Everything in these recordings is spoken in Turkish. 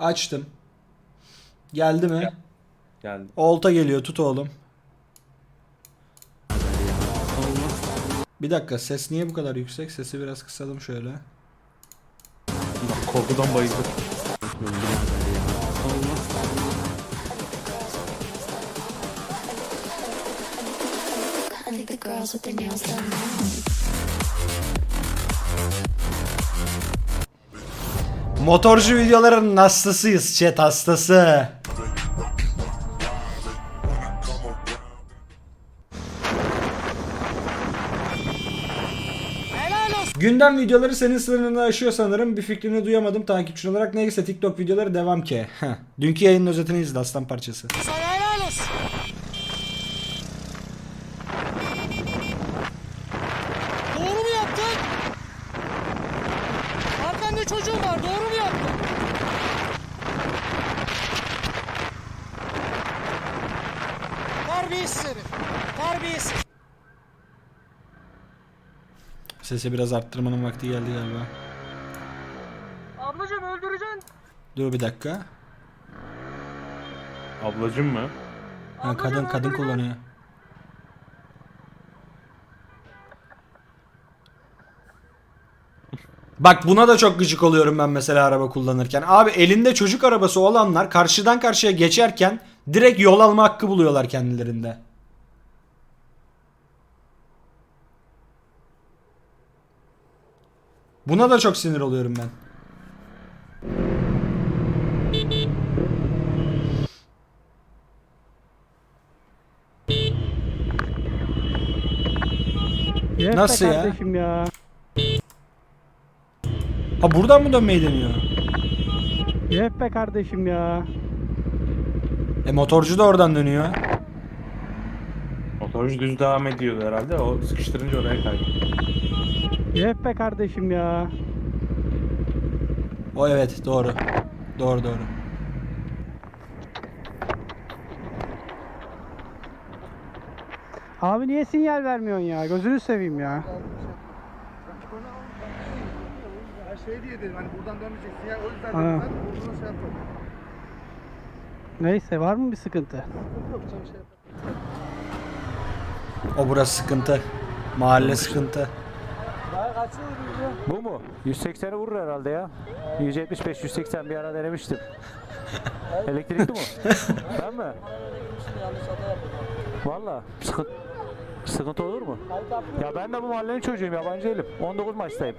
Açtım. Geldi mi? Geldi. Olta geliyor tut oğlum. Bir dakika ses niye bu kadar yüksek? Sesi biraz kısalım şöyle. Bak, Korkudan bayıldı. I think the girls with their nails done Motorcu videoların hastasıyız chat hastası. Gündem videoları senin sınırını aşıyor sanırım. Bir fikrini duyamadım takipçin olarak. Neyse TikTok videoları devam ki. Heh. Dünkü yayının özetini izle aslan parçası. Sana helal olsun. Doğru mu yaptın? Arkanda çocuğun var. Doğru mu Sesi biraz arttırmanın vakti geldi galiba. Ablacığım öldüreceksin. Dur bir dakika. Ablacım mı? Ha, kadın kadın kullanıyor. Bak buna da çok gıcık oluyorum ben mesela araba kullanırken. Abi elinde çocuk arabası olanlar karşıdan karşıya geçerken direkt yol alma hakkı buluyorlar kendilerinde. Buna da çok sinir oluyorum ben. Yes be Nasıl ya? kardeşim ya? Ha buradan mı dönmeyi deniyor? Yes be kardeşim ya. E motorcu da oradan dönüyor. Motorcu düz devam ediyordu herhalde. O sıkıştırınca oraya kaydı. Yes be kardeşim ya. O evet doğru. Doğru doğru. Abi niye sinyal vermiyorsun ya? Gözünü seveyim ya. Şey diye dedim hani buradan dönmeyeceksin ya o yüzden Ha. dedim ben buradan şey. Neyse var mı bir sıkıntı? Yok canım şey. O burası sıkıntı. Mahalle sıkıntı. Bu mu? 180'i vurur herhalde ya. 175 180 bir ara denemiştim. Elektrikli mi? ben mi? Valla sıkıntı sıkıntı olur mu? Ya ben de bu mahallenin çocuğuyum yabancı değilim. 19 maçtayım.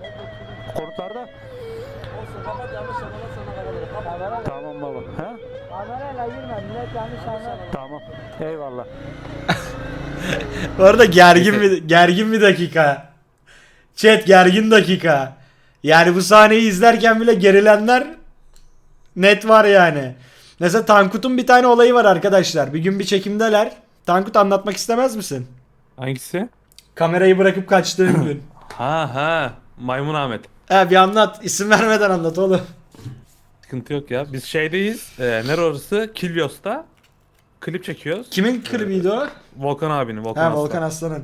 Konutlarda. Tamam baba. He? Tamam. Eyvallah. Bu arada gergin bir gergin bir dakika. Chat gergin dakika. Yani bu sahneyi izlerken bile gerilenler net var yani. Mesela Tankut'un bir tane olayı var arkadaşlar. Bir gün bir çekimdeler. Tankut anlatmak istemez misin? Hangisi? Kamerayı bırakıp kaçtığın gün. Ha ha. Maymun Ahmet. He bir anlat. İsim vermeden anlat oğlum. Sıkıntı yok ya. Biz şeydeyiz. E, nere orası? Kilyos'ta. Klip çekiyoruz. Kimin klibiydi o? Volkan abinin. Volkan Ha Aslan. Volkan Aslan'ın.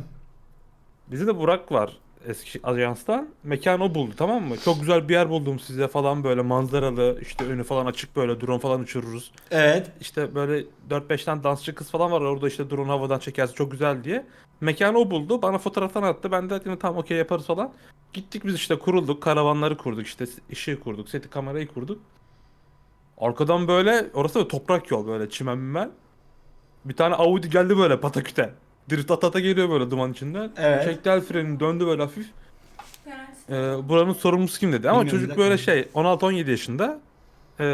Bizde de Burak var eski ajanstan. Mekan o buldu tamam mı? Çok güzel bir yer buldum size falan böyle manzaralı işte önü falan açık böyle drone falan uçururuz. Evet. İşte böyle 4-5 tane dansçı kız falan var orada işte drone havadan çekerse çok güzel diye. Mekanı o buldu. Bana fotoğraftan attı. Ben de dedim tamam okey yaparız falan. Gittik biz işte kurulduk. Karavanları kurduk işte ışığı kurduk. Seti kamerayı kurduk. Arkadan böyle orası da toprak yol böyle çimen mimen. Bir tane Audi geldi böyle pataküte. Drift ata ata geliyor böyle duman içinden. Evet. Çekti el frenini döndü böyle hafif. Ee, buranın sorumlusu kim dedi. Ama Bilmiyorum, bir çocuk dakika. böyle şey 16-17 yaşında. Ee,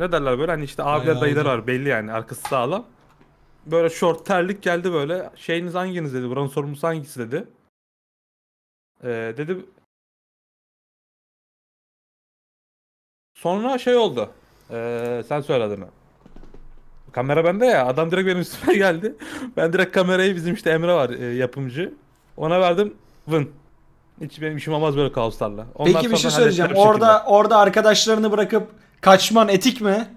ne derler böyle hani işte abiler Bayağı dayılar oldu. var belli yani arkası sağlam. Böyle short terlik geldi böyle. Şeyiniz hanginiz dedi. Buranın sorumlusu hangisi dedi. Ee, dedi. Sonra şey oldu. Ee, sen söyle adını. Kamera bende ya. Adam direkt benim üstüme geldi. Ben direkt kamerayı bizim işte Emre var e, yapımcı. Ona verdim. Vın. Hiç benim işim olmaz böyle kaoslarla. Onlar Peki bir şey sonra söyleyeceğim. hallettiler bir Orada şekilde. orada arkadaşlarını bırakıp kaçman etik mi?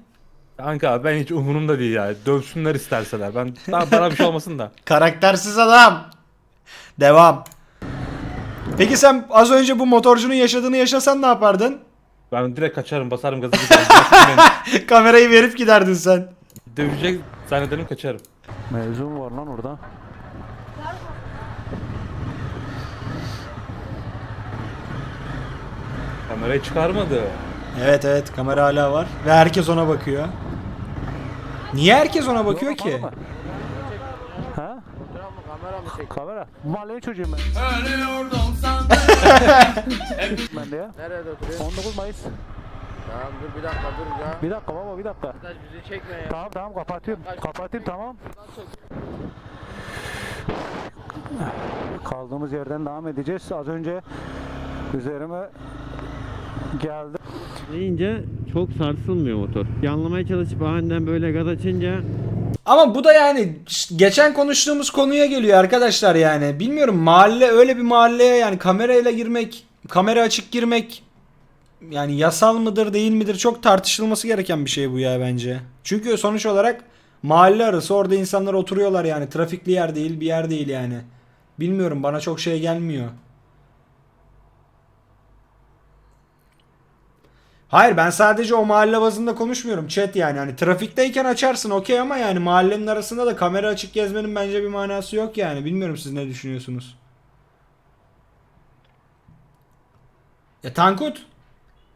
Kanka ben hiç umurumda değil ya. Dövsünler isterseler. Ben bana, bana bir şey olmasın da. Karaktersiz adam. Devam. Peki sen az önce bu motorcunun yaşadığını yaşasan ne yapardın? Ben direkt kaçarım basarım gazı. Kamerayı verip giderdin sen. Dövecek zannederim kaçarım. Mevzu mu var lan orada? Kamerayı çıkarmadı. Evet evet kamera hala var. Ve herkes ona bakıyor. Niye herkes ona bakıyor Yok, ki? Ha? Kamera. Mahallenin çocuğuyum ben. ben de ya. Nerede oturuyor? 19 Mayıs. Tamam dur bir dakika dur ya. Bir dakika baba bir dakika. Arkadaş bizi çekme ya. Tamam tamam kapatıyorum. Kapatayım tamam. Kaldığımız yerden devam edeceğiz. Az önce üzerime geldi. deyince çok sarsılmıyor motor. Yanlamaya çalışıp aniden böyle gaz açınca Ama bu da yani geçen konuştuğumuz konuya geliyor arkadaşlar yani. Bilmiyorum mahalle öyle bir mahalleye yani kamerayla girmek, kamera açık girmek yani yasal mıdır değil midir çok tartışılması gereken bir şey bu ya bence. Çünkü sonuç olarak mahalle arası orada insanlar oturuyorlar yani trafikli yer değil bir yer değil yani. Bilmiyorum bana çok şey gelmiyor. Hayır ben sadece o mahalle bazında konuşmuyorum chat yani hani trafikteyken açarsın okey ama yani mahallenin arasında da kamera açık gezmenin bence bir manası yok yani bilmiyorum siz ne düşünüyorsunuz. Ya Tankut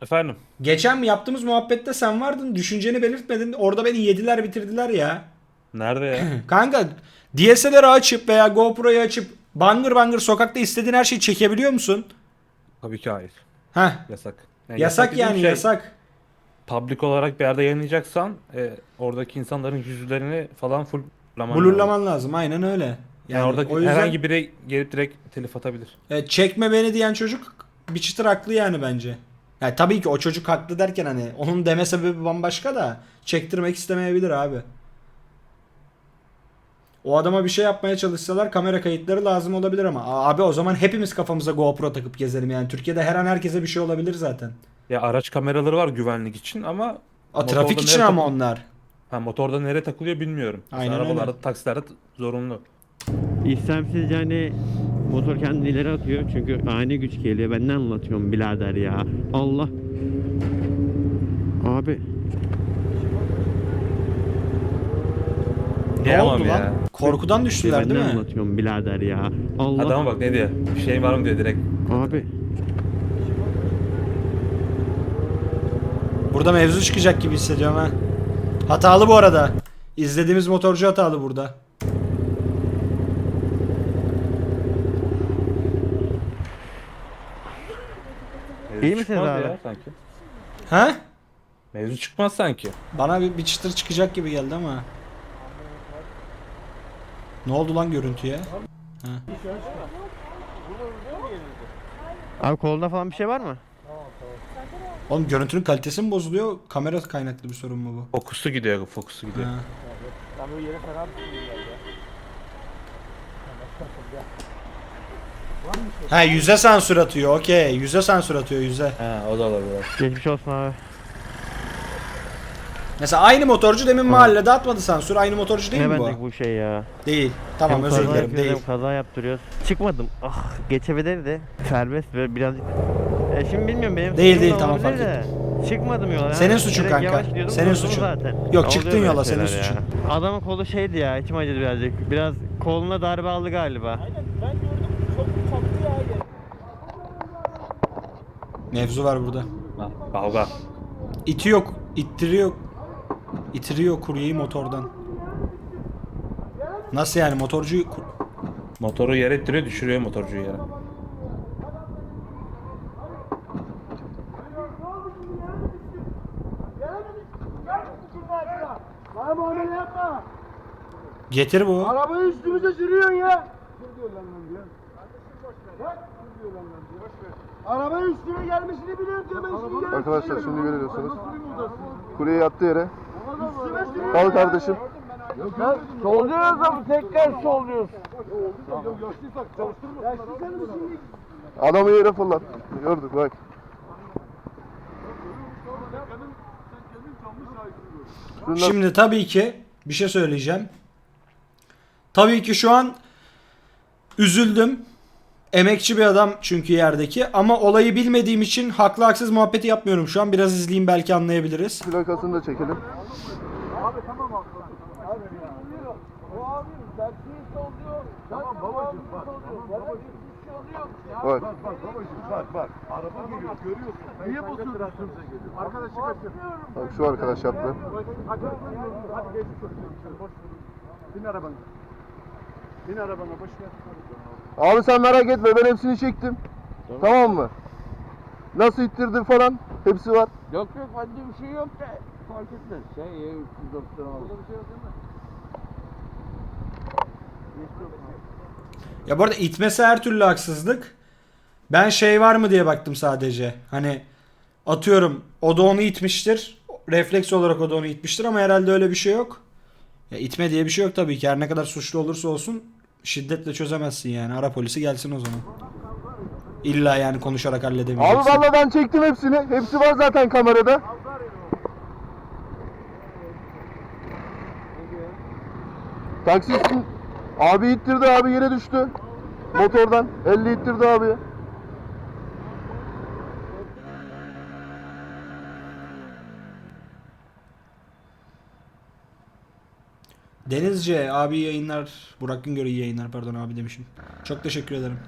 Efendim. geçen yaptığımız muhabbette sen vardın düşünceni belirtmedin orada beni yediler bitirdiler ya. Nerede ya? Kanka DSLR'ı açıp veya GoPro'yu açıp bangır bangır sokakta istediğin her şeyi çekebiliyor musun? Tabii ki hayır. Heh Yasak. yasak dediğim yani şey, yasak. Public olarak bir yerde yayınlayacaksan e, oradaki insanların yüzlerini falan full lazım. Blurlaman lazım aynen öyle. Yani, Yani oradaki o yüzden herhangi biri gelip direkt telif atabilir. e, çekme beni diyen çocuk bir çıtır haklı yani bence. Yani tabii ki o çocuk haklı derken hani onun deme sebebi bambaşka da çektirmek istemeyebilir abi. O adama bir şey yapmaya çalışsalar kamera kayıtları lazım olabilir ama A- abi o zaman hepimiz kafamıza GoPro takıp gezelim yani Türkiye'de her an herkese bir şey olabilir zaten. Ya araç kameraları var güvenlik için ama Motorda trafik için ama takıl- onlar. ha, motorda nereye takılıyor bilmiyorum. Mesela Aynen öyle. arabalarda, taksilerde zorunlu. istemsizce hani motor kendini ileri atıyor. Çünkü ani güç geliyor. Ben ne anlatıyorum birader ya. Allah. Abi Ne Tamam oldu ya. lan? Korkudan düştüler ben değil ne mi? anlatıyorum birader ya. Allah. Adama bak ne diyor? Bir şey var mı diyor direkt. Abi Burada mevzu çıkacak gibi hissediyorum ha. Hatalı bu arada. İzlediğimiz motorcu hatalı burada. İyi misiniz çıkmaz abi? Ya, sanki. Ha? Mevzu çıkmaz sanki. Bana bir, bir çıtır çıkacak gibi geldi ama. Ne oldu lan görüntüye? Abi kolunda falan bir şey var mı? Oğlum görüntünün kalitesi mi bozuluyor? Kamera kaynaklı bir sorun mu bu? Fokusu gidiyor, fokusu gidiyor. Ha. Ha yüze sansür atıyor. Okey. Yüze sansür atıyor yüze. Ha, o da olabilir. Geçmiş olsun abi. Mesela aynı motorcu demin mahallede atmadı sansür. Aynı motorcu değil ne mi bu? bendik bu şey ya. Değil. Tamam Hem özür kaza dilerim yapıyoruz, değil. hem kaza yaptırıyoruz. Çıkmadım. Ah geçebilirdi. Serbest ve birazcık... E şimdi bilmiyorum benim Değil, suçum değil, da tamam, olabilir fark de. Çıkmadım yola. Senin Yani suçun direkt kanka. yavaş gidiyordum, Senin durdum suçun. Zaten. Yok, Oluyor çıktın böyle yola, senin şeyler ya. suçun. Adamın kolu şeydi ya içim acıdı birazcık. Biraz koluna darbe aldı galiba. Mevzu var burada. Ha, kavga. İtiyor, ittiriyor, itiriyor kuryeyi motordan. Nasıl yani motorcuyu kur- Motoru yere ittiriyor, düşürüyor motorcuyu yere. Bana muamele yapma. getir bu. Arabayı üstümüze sürüyorsun ya. Dur diyor lan lan diyor. Bak dur diyor lan lan diyor. Boş ver. Araba üstüme gelmesini biliyorum gelmesini Arkadaşlar şimdi görüyorsunuz. Kuleye yattı yere. Üstüme sürüyor. Al kardeşim. Ya solluyoruz ama tekrar solluyoruz. Yok yaşlıysak çalıştırma. Yaşlıysan mı şimdi? Adamı yere fırlat. Gördük bak. Şimdi tabii ki bir şey söyleyeceğim. Tabii ki şu an üzüldüm. Emekçi bir adam çünkü yerdeki ama olayı bilmediğim için haklı haksız muhabbeti yapmıyorum şu an. Biraz izleyeyim belki anlayabiliriz. Plakasını da çekelim. Tamam babacım bak. Tamam babacım. Bak. Bak bak babacım bak bak. Araba geliyor görüyorsun. Niye basıyorsun? Arkadaşı kaçıyor. Bak şu arkadaş yaptı. Hadi geç çocuğum. Boş ver. Bin arabana. Bin arabana boş ver. Abi sen merak etme ben hepsini çektim. Tamam, mı? Nasıl ittirdi falan hepsi var. Yok yok bende bir şey yok da fark etmez. Şey ya 390 aldı. bir şey yok değil mi? Ya bu arada itmesi her türlü haksızlık. Ben şey var mı diye baktım sadece. Hani atıyorum o da onu itmiştir. Refleks olarak o da onu itmiştir ama herhalde öyle bir şey yok. Ya itme diye bir şey yok tabii ki. Her ne kadar suçlu olursa olsun şiddetle çözemezsin yani. Ara polisi gelsin o zaman. İlla yani konuşarak Abi halledemeyeceksin. vallahi ben çektim hepsini. Hepsi var zaten kamerada. Taksistin abi ittirdi abi yere düştü. Motordan 50 ittirdi abi. Denizce abi yayınlar. Burak Güngör iyi yayınlar pardon abi demişim. Çok teşekkür ederim.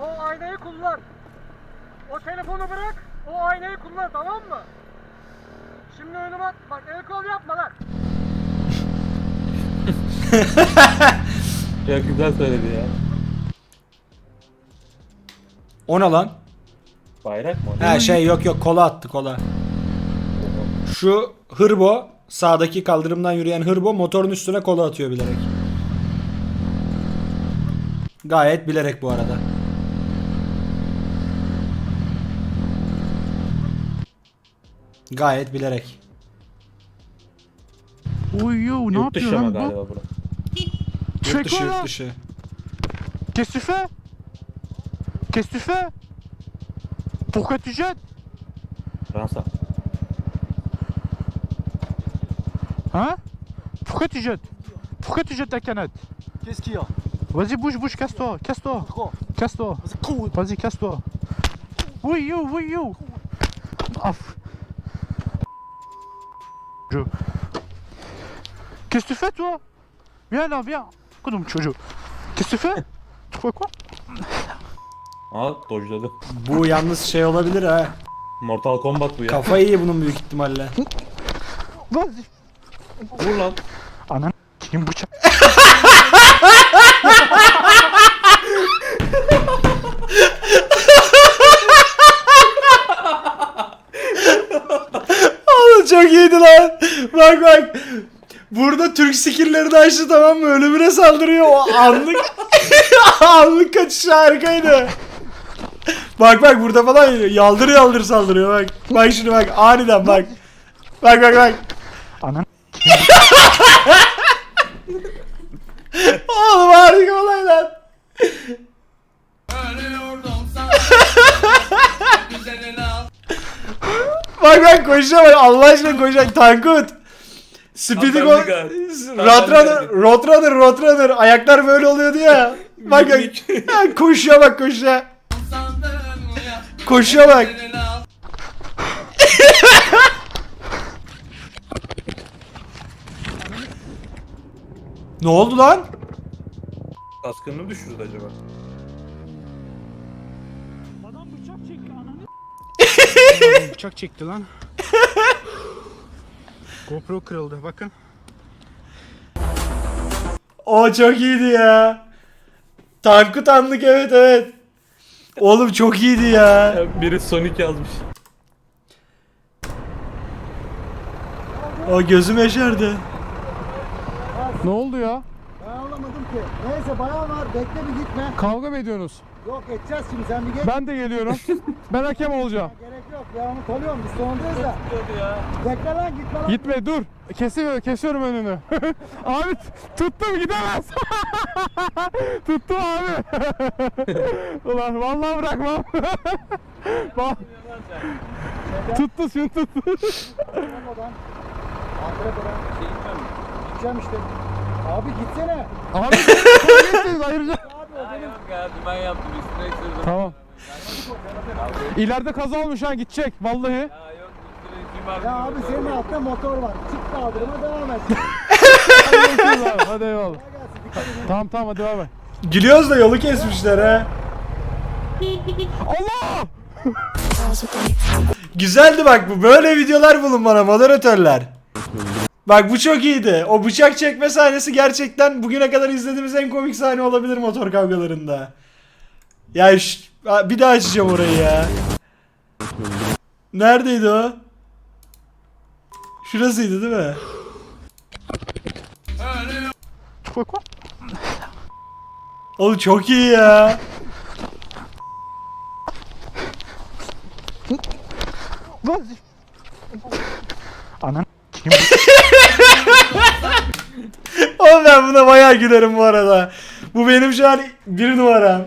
O aynayı kullan. O telefonu bırak. O aynayı kullan tamam mı? Şimdi önüme at. Bak el kol yapma lan. Ya güzel söyledi ya. O ne lan? Bayrak mı? Ha şey yok yok kola attı kola. Şu hırbo sağdaki kaldırımdan yürüyen hırbo motorun üstüne kola atıyor bilerek. Gayet bilerek bu arada. Gayet bilerek. Uy yo ne Yurt dışı ama galiba bura. Yurt dışı yurt dışı. Qu'est-ce que tu fais Qu'est-ce que tu fais Pourquoi tu jettes Fransa. Hein Pourquoi tu jettes Pourquoi tu jettes ta canette Qu'est-ce qu'il y a Vas-y bouge, bouge, casse-toi, casse-toi Casse-toi Vas-y, casse-toi Oui yo, oui yo Ah. Qu'est-ce que tu fais toi? Viens là, viens Koudum çocuğu Qu'est-ce que tu fais Tu fais quoi Aa dojladı. Bu yalnız şey olabilir ha. Mortal Kombat bu ya. Kafayı iyi bunun büyük ihtimalle. Vas-y Vur lan. Anan kim bıçak Oğlum çok iyiydi lan. Bak bak. Burada Türk skill'lerini açtı tamam mı? Ölümüne saldırıyor. O anlık anlık kaçışı harikaydı. Bak bak burada falan yaldır yaldır saldırıyor bak. Bak şimdi bak aniden bak. Bak bak bak. Anan Oğlum harika olaylar. bak bak bak Allah aşkına koşacak Tankut. Speedy go Tam Roadrunner, Roadrunner, Roadrunner. Ayaklar böyle oluyordu ya. Bak bak. Ha, koşuyor bak koşuyor. Koşuyor bak. ne oldu lan? Kaskını mı düşürdü acaba? bıçak çekti lan GoPro kırıldı bakın O çok iyiydi ya. Tankut anlık evet evet. Oğlum çok iyiydi ya. Ya biri Sonic yazmış. O gözüm yaşardı. Ne oldu ya? Ki. Neyse bayan var bekle bir gitme. Kavga mı ediyorsunuz? Yok edeceğiz şimdi sen bir geç. Ben de geliyorum. ben hakem olacağım. Gerek yok ya onu tanıyorum biz sonundayız da. Bekle lan gitme lan. Gitme dur. Kesiyorum, kesiyorum önünü. abi tuttum gidemez. tuttum abi. Ulan vallahi bırakmam. Bak. tuttu şunu tuttu. Antrepodan. Gideceğim işte. Abi gitsene. Abi gideceğiz ayrıca. Abi o benim. ben yaptım üstüne sürdüm. Tamam. İleride kaza olmuş ha gidecek vallahi. Ya yok üstüne Ya abi senin altta motor var. Çık kaldırıma devam et. Hadi eyvallah. Tamam tamam hadi bay bay. Gülüyoruz da yolu kesmişler ha. Allah! Güzeldi bak bu. Böyle videolar bulun bana moderatörler. Bak bu çok iyiydi. O bıçak çekme sahnesi gerçekten bugüne kadar izlediğimiz en komik sahne olabilir motor kavgalarında. Ya ş- Ha, bir daha açacağım orayı ya. Neredeydi o? Şurasıydı değil mi? Oğlum çok iyi ya. Lan. Anan. Oğlum ben buna bayağı gülerim bu arada. Bu benim şu an bir numaram.